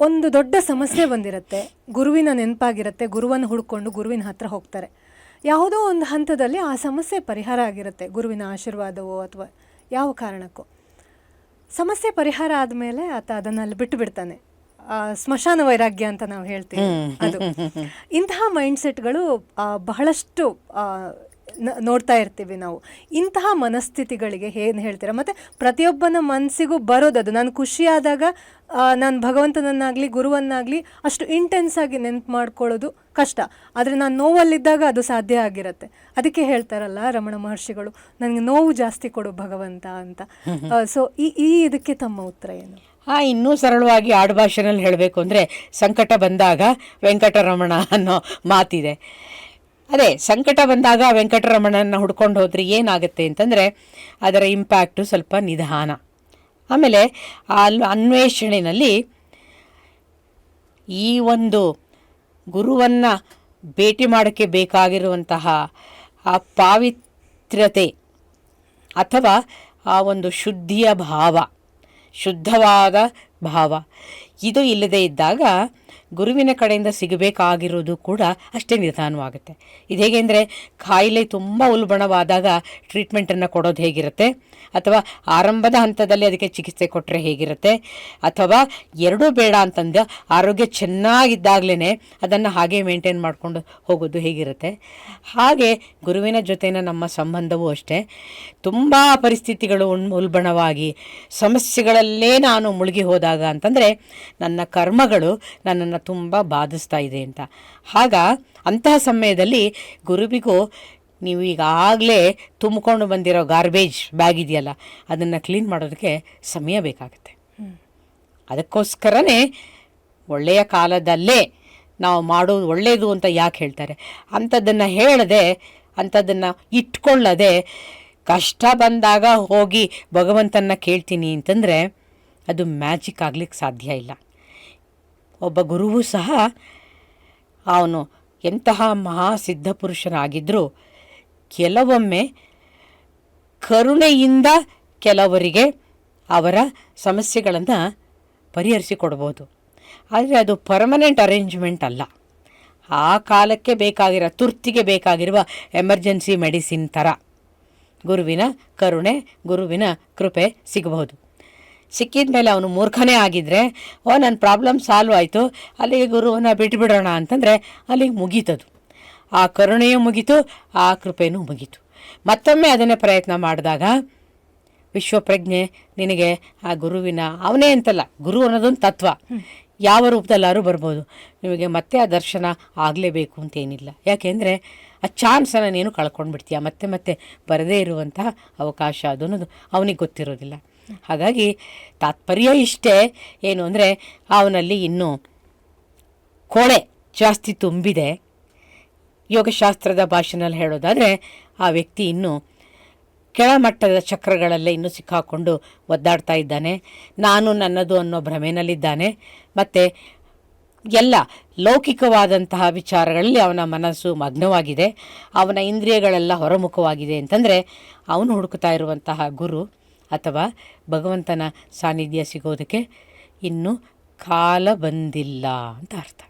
ಒಂದು ದೊಡ್ಡ ಸಮಸ್ಯೆ ಬಂದಿರುತ್ತೆ. ಗುರುವಿನ ನೆನಪಾಗಿರುತ್ತೆ. ಗುರುವನ್ನು ಹುಡ್ಕೊಂಡು ಗುರುವಿನ ಹತ್ರ ಹೋಗ್ತಾರೆ. ಯಾವುದೋ ಒಂದು ಹಂತದಲ್ಲಿ ಆ ಸಮಸ್ಯೆ ಪರಿಹಾರ ಆಗಿರುತ್ತೆ. ಗುರುವಿನ ಆಶೀರ್ವಾದವೋ ಅಥವಾ ಯಾವ ಕಾರಣಕ್ಕೂ. ಸಮಸ್ಯೆ ಪರಿಹಾರ ಆದಮೇಲೆ ಆತ ಅದನ್ನು ಅಲ್ಲಿ ಬಿಟ್ಟು ಬಿಡ್ತಾನೆ ಆ, ಸ್ಮಶಾನ ವೈರಾಗ್ಯ ಅಂತ ನಾವು ಹೇಳ್ತೀವಿ ಅದು. ಇಂತಹ ಮೈಂಡ್ ಸೆಟ್ಗಳು ಬಹಳಷ್ಟು ನೋಡ್ತಾ ಇರ್ತೀವಿ ನಾವು. ಇಂತಹ ಮನಸ್ಥಿತಿಗಳಿಗೆ ಏನು ಹೇಳ್ತೀರಾ? ಮತ್ತು ಪ್ರತಿಯೊಬ್ಬನ ಮನಸ್ಸಿಗೂ ಬರೋದದು. ನಾನು ಖುಷಿಯಾದಾಗ ನಾನು ಭಗವಂತನನ್ನಾಗಲಿ ಗುರುವನ್ನಾಗಲಿ ಅಷ್ಟು ಇಂಟೆನ್ಸ್ ಆಗಿ ನೆನಪು ಮಾಡ್ಕೊಳ್ಳೋದು ಕಷ್ಟ. ಆದರೆ ನಾನು ನೋವಲ್ಲಿದ್ದಾಗ ಅದು ಸಾಧ್ಯ ಆಗಿರುತ್ತೆ. ಅದಕ್ಕೆ ಹೇಳ್ತಾರಲ್ಲ ರಮಣ ಮಹರ್ಷಿಗಳು ನನಗೆ ನೋವು ಜಾಸ್ತಿ ಕೊಡು ಭಗವಂತ ಅಂತ. ಸೊ ಈ ಈ ಇದಕ್ಕೆ ತಮ್ಮ ಉತ್ತರ ಏನು? ಆ ಇನ್ನೂ ಸರಳವಾಗಿ ಆಡುಭಾಷೆನಲ್ಲಿ ಹೇಳಬೇಕು ಅಂದರೆ ಸಂಕಟ ಬಂದಾಗ ವೆಂಕಟರಮಣ ಅನ್ನೋ ಮಾತಿದೆ. ಅದೇ ಸಂಕಟ ಬಂದಾಗ ವೆಂಕಟರಮಣನ ಹುಡ್ಕೊಂಡು ಹೋದ್ರೆ ಏನಾಗುತ್ತೆ ಅಂತಂದರೆ ಅದರ ಇಂಪ್ಯಾಕ್ಟು ಸ್ವಲ್ಪ ನಿಧಾನ. ಆಮೇಲೆ ಅಲ್- ಅನ್ವೇಷಣೆಯಲ್ಲಿ ಈ ಒಂದು ಗುರುವನ್ನು ಭೇಟಿ ಮಾಡೋಕ್ಕೆ ಬೇಕಾಗಿರುವಂತಹ ಆ ಪಾವಿತ್ರ್ಯತೆ ಅಥವಾ ಆ ಒಂದು ಶುದ್ಧಿಯ ಭಾವ, ಶುದ್ಧವಾದ ಭಾವ. ಇದು ಇಲ್ಲದೇ ಇದ್ದಾಗ ಗುರುವಿನ ಕಡೆಯಿಂದ ಸಿಗಬೇಕಾಗಿರೋದು ಕೂಡ ಅಷ್ಟೇ ನಿಧಾನವಾಗುತ್ತೆ. ಇದು ಹೇಗೆ ಅಂದರೆ ಕಾಯಿಲೆ ತುಂಬ ಉಲ್ಬಣವಾದಾಗ ಟ್ರೀಟ್ಮೆಂಟನ್ನು ಕೊಡೋದು ಹೇಗಿರುತ್ತೆ? ಅಥವಾ ಆರಂಭದ ಹಂತದಲ್ಲಿ ಅದಕ್ಕೆ ಚಿಕಿತ್ಸೆ ಕೊಟ್ಟರೆ ಹೇಗಿರುತ್ತೆ? ಅಥವಾ ಎರಡೂ ಬೇಡ ಅಂತಂದು ಆರೋಗ್ಯ ಚೆನ್ನಾಗಿದ್ದಾಗಲೇ ಅದನ್ನು ಹಾಗೆ ಮೇಂಟೈನ್ ಮಾಡಿಕೊಂಡು ಹೋಗೋದು ಹೇಗಿರುತ್ತೆ? ಹಾಗೆ ಗುರುವಿನ ಜೊತೆನ ನಮ್ಮ ಸಂಬಂಧವೂ ಅಷ್ಟೇ. ತುಂಬ ಪರಿಸ್ಥಿತಿಗಳು ಉಲ್ಬಣವಾಗಿ ಸಮಸ್ಯೆಗಳಲ್ಲೇ ನಾನು ಮುಳುಗಿ ಹೋದಾಗ ಅಂತಂದರೆ ನನ್ನ ಕರ್ಮಗಳು ನನ್ನನ್ನು ತುಂಬ ಬಾಧಿಸ್ತಾ ಇದೆ ಅಂತ. ಆಗ ಅಂತಹ ಸಮಯದಲ್ಲಿ ಗುರುವಿಗೂ ನೀವು ಈಗಾಗಲೇ ತುಂಬಿಕೊಂಡು ಬಂದಿರೋ ಗಾರ್ಬೇಜ್ ಬ್ಯಾಗ್ ಇದೆಯಲ್ಲ ಅದನ್ನು ಕ್ಲೀನ್ ಮಾಡೋದಕ್ಕೆ ಸಮಯ ಬೇಕಾಗುತ್ತೆ. ಅದಕ್ಕೋಸ್ಕರನೇ ಒಳ್ಳೆಯ ಕಾಲದಲ್ಲೇ ನಾವು ಮಾಡೋದು ಒಳ್ಳೆಯದು ಅಂತ ಯಾಕೆ ಹೇಳ್ತಾರೆ? ಅಂಥದ್ದನ್ನು ಹೇಳದೆ ಅಂಥದ್ದನ್ನು ಇಟ್ಕೊಳ್ಳದೆ ಕಷ್ಟ ಬಂದಾಗ ಹೋಗಿ ಭಗವಂತನ ಕೇಳ್ತೀನಿ ಅಂತಂದರೆ ಅದು ಮ್ಯಾಜಿಕ್ ಆಗ್ಲಿಕ್ಕೆ ಸಾಧ್ಯ ಇಲ್ಲ. ಒಬ್ಬ ಗುರುವು ಸಹ ಅವನು ಎಂತಹ ಮಹಾಸಿದ್ಧ ಪುರುಷನಾಗಿದ್ದರೂ ಕೆಲವೊಮ್ಮೆ ಕರುಣೆಯಿಂದ ಕೆಲವರಿಗೆ ಅವರ ಸಮಸ್ಯೆಗಳನ್ನು ಪರಿಹರಿಸಿಕೊಡ್ಬೋದು. ಆದರೆ ಅದು ಪರ್ಮನೆಂಟ್ ಅರೇಂಜ್ಮೆಂಟ್ ಅಲ್ಲ. ಆ ಕಾಲಕ್ಕೆ ಬೇಕಾಗಿರೋ, ತುರ್ತಿಗೆ ಬೇಕಾಗಿರುವ ಎಮರ್ಜೆನ್ಸಿ ಮೆಡಿಸಿನ್ ಥರ ಗುರುವಿನ ಕರುಣೆ, ಗುರುವಿನ ಕೃಪೆ ಸಿಗಬಹುದು. ಸಿಕ್ಕಿದ ಮೇಲೆ ಅವನು ಮೂರ್ಖನೇ ಆಗಿದ್ದರೆ ಓ ನನ್ನ ಪ್ರಾಬ್ಲಮ್ ಸಾಲ್ವ್ ಆಯಿತು. ಅಲ್ಲಿಗೆ ಗುರುವನ್ನ ಬಿಟ್ಬಿಡೋಣ ಅಂತಂದರೆ ಅಲ್ಲಿಗೆ ಮುಗೀತದು. ಆ ಕರುಣೆಯೂ ಮುಗೀತು ಆ ಕೃಪೆಯೂ ಮುಗೀತು. ಮತ್ತೊಮ್ಮೆ ಅದನ್ನೇ ಪ್ರಯತ್ನ ಮಾಡಿದಾಗ ವಿಶ್ವಪ್ರಜ್ಞೆ ನಿನಗೆ ಆ ಗುರುವಿನ ಅವನೇ ಅಂತಲ್ಲ ಗುರು ಅನ್ನೋದೊಂದು ತತ್ವ. ಯಾವ ರೂಪದಲ್ಲಾದ್ರೂ ಬರ್ಬೋದು. ನಿಮಗೆ ಮತ್ತೆ ಆ ದರ್ಶನ ಆಗಲೇಬೇಕು ಅಂತೇನಿಲ್ಲ. ಯಾಕೆಂದರೆ ಆ ಚಾನ್ಸನ್ನು ನೀನು ಕಳ್ಕೊಂಡು ಬಿಡ್ತೀಯ ಮತ್ತೆ ಮತ್ತೆ ಬರದೇ ಇರುವಂತಹ ಅವಕಾಶ ಅದು ಅನ್ನೋದು ಅವನಿಗೆ ಗೊತ್ತಿರೋದಿಲ್ಲ. ಹಾಗಾಗಿ ತಾತ್ಪರ್ಯ ಇಷ್ಟೇ. ಏನು ಅಂದರೆ ಅವನಲ್ಲಿ ಇನ್ನೂ ಕೊಳೆ ಜಾಸ್ತಿ ತುಂಬಿದೆ. ಯೋಗಶಾಸ್ತ್ರದ ಭಾಷೆನಲ್ಲಿ ಹೇಳೋದಾದರೆ ಆ ವ್ಯಕ್ತಿ ಇನ್ನೂ ಕೆಳಮಟ್ಟದ ಚಕ್ರಗಳಲ್ಲೇ ಇನ್ನೂ ಸಿಕ್ಕಾಕೊಂಡು ಒದ್ದಾಡ್ತಾ ಇದ್ದಾನೆ. ನಾನು ನನ್ನದು ಅನ್ನೋ ಭ್ರಮೆನಲ್ಲಿದ್ದಾನೆ. ಮತ್ತು ಎಲ್ಲ ಲೌಕಿಕವಾದಂತಹ ವಿಚಾರಗಳಲ್ಲಿ ಅವನ ಮನಸ್ಸು ಮಗ್ನವಾಗಿದೆ. ಅವನ ಇಂದ್ರಿಯಗಳೆಲ್ಲ ಹೊರಮುಖವಾಗಿದೆ ಅಂತಂದರೆ ಅವನು ಹುಡುಕ್ತಾ ಇರುವಂತಹ ಗುರು ಅಥವಾ ಭಗವಂತನ ಸಾನ್ನಿಧ್ಯ ಸಿಗೋದಕ್ಕೆ ಇನ್ನೂ ಕಾಲ ಬಂದಿಲ್ಲ ಅಂತ ಅರ್ಥ.